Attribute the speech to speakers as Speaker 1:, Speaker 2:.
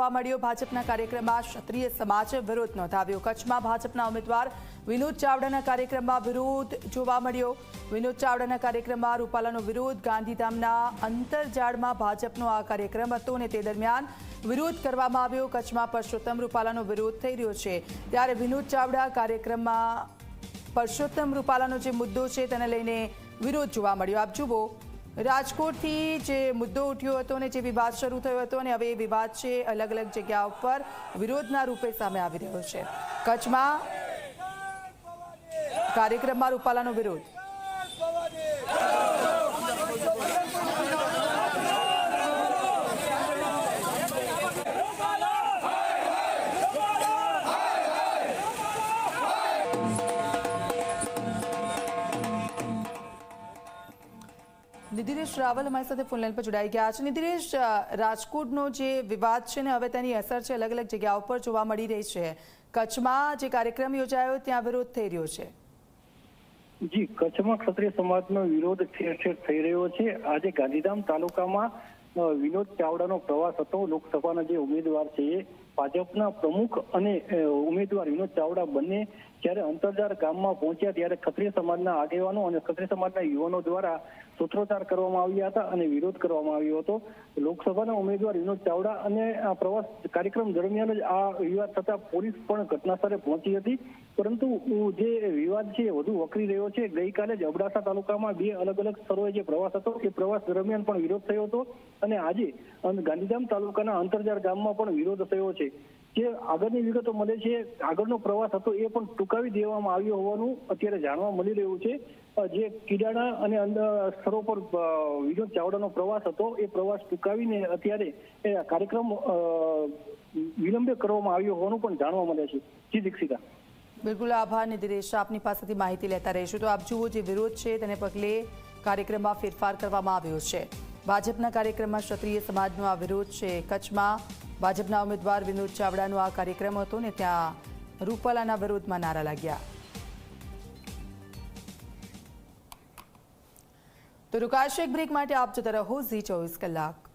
Speaker 1: જોવા મળ્યો. ભાજપના કાર્યક્રમમાં ક્ષત્રિય સમાજે વિરોધ નોંધાવ્યો. કચ્છમાં ભાજપના ઉમેદવાર વિનોદ ચાવડાના કાર્યક્રમમાં વિરોધ જોવા મળ્યો. વિનોદ ચાવડાના કાર્યક્રમમાં રૂપાલાનો વિરોધ, ગાંધીધામના અંતરજાળમાં ભાજપનો આ કાર્યક્રમ હતો અને તે દરમિયાન વિરોધ કરવામાં આવ્યો. કચ્છમાં પરસોત્તમ રૂપાલાનો વિરોધ થઈ રહ્યો છે. ત્યારે વિનોદ ચાવડા કાર્યક્રમમાં પરસોત્તમ રૂપાલાનો જે મુદ્દો છે તેને લઈને વિરોધ જોવા મળ્યો. આપ જુઓ રાજકોટથી જે મુદ્દો ઉઠ્યો હતો અને જે વિવાદ શરૂ થયો હતો અને હવે એ વિવાદ છે અલગ અલગ જગ્યા ઉપર વિરોધના રૂપે સામે આવી રહ્યો છે. કચ્છમાં કાર્યક્રમમાં રૂપાલાનો વિરોધ. નિધિરેશ રાવલ અમારી સાથે ફોનલાઈન પર જોડાઈ ગયા છે. નિધિરેશ રાજકોટનો જે વિવાદ છે ને, હવે તેની અસર છે અલગ અલગ જગ્યાઓ પર જોવા મળી રહી છે. કચ્છમાં જે કાર્યક્રમ યોજાયો ત્યાં વિરોધ થઈ રહ્યો છે.
Speaker 2: જી, કચ્છમાં ક્ષત્રિય સમાજનો વિરોધ ઠેર ઠેર થઈ રહ્યો છે. આજે ગાંધીધામ તાલુકામાં વિનોદ ચાવડાનો પ્રવાસ હતો. લોકસભાના જે ઉમેદવાર છે એ ભાજપના પ્રમુખ અને ઉમેદવાર વિનોદ ચાવડા બંને જ્યારે અંતરજાર ગામમાં પહોંચ્યા ત્યારે ક્ષત્રિય સમાજના આગેવાનો અને ક્ષત્રિય સમાજના યુવાનો દ્વારા સૂત્રોચ્ચાર કરવામાં આવ્યા હતા અને વિરોધ કરવામાં આવ્યો હતો. લોકસભાના ઉમેદવાર વિનોદ ચાવડા અને આ પ્રવાસ કાર્યક્રમ દરમિયાન જ આ વિવાદ થતા પોલીસ પણ ઘટનાસ્થળે પહોંચી હતી. પરંતુ જે વિવાદ છે વધુ વકરી રહ્યો છે. ગઈકાલે જ અબડાસા તાલુકામાં બે અલગ અલગ સ્થળોએ જે પ્રવાસ હતો, એ પ્રવાસ દરમિયાન પણ વિરોધ થયો હતો. અને આજે ગાંધીધામ તાલુકાના અંતરજાર ગામમાં પણ વિરોધ થયો છે. જે આગળની વિગતો મળે છે, આગળનો પ્રવાસ હતો એ પણ ટૂંકાવી દેવામાં આવ્યો હોવાનું અત્યારે જાણવા મળી રહ્યું છે. જે કિડાણા અને અંદર સ્થળો પર વિનોદ ચાવડાનો પ્રવાસ હતો, એ પ્રવાસ ટૂંકાવીને અત્યારે એ કાર્યક્રમ વિલંબે કરવામાં આવ્યો હોવાનું પણ જાણવા મળે છે. જી દીક્ષિતા.
Speaker 1: બિલકુલ આભાર નિધિરેશ, આપની પાસેથી માહિતી લેતા રહીશું. તો આપ જુઓ જે વિરોધ છે, તેને પગલે કાર્યક્રમમાં ફેરફાર કરવામાં આવ્યો છે. ભાજપના કાર્યક્રમમાં ક્ષત્રિય સમાજનો આ વિરોધ છે. કચ્છમાં ભાજપના ઉમેદવાર વિનોદ ચાવડાનો આ કાર્યક્રમ હતો ને ત્યાં રૂપાલાના વિરોધમાં નારા લાગ્યા. તો રૂકાશે એક બ્રેક માટે આપ જતા રહો ઝી ચોવીસ કલાક.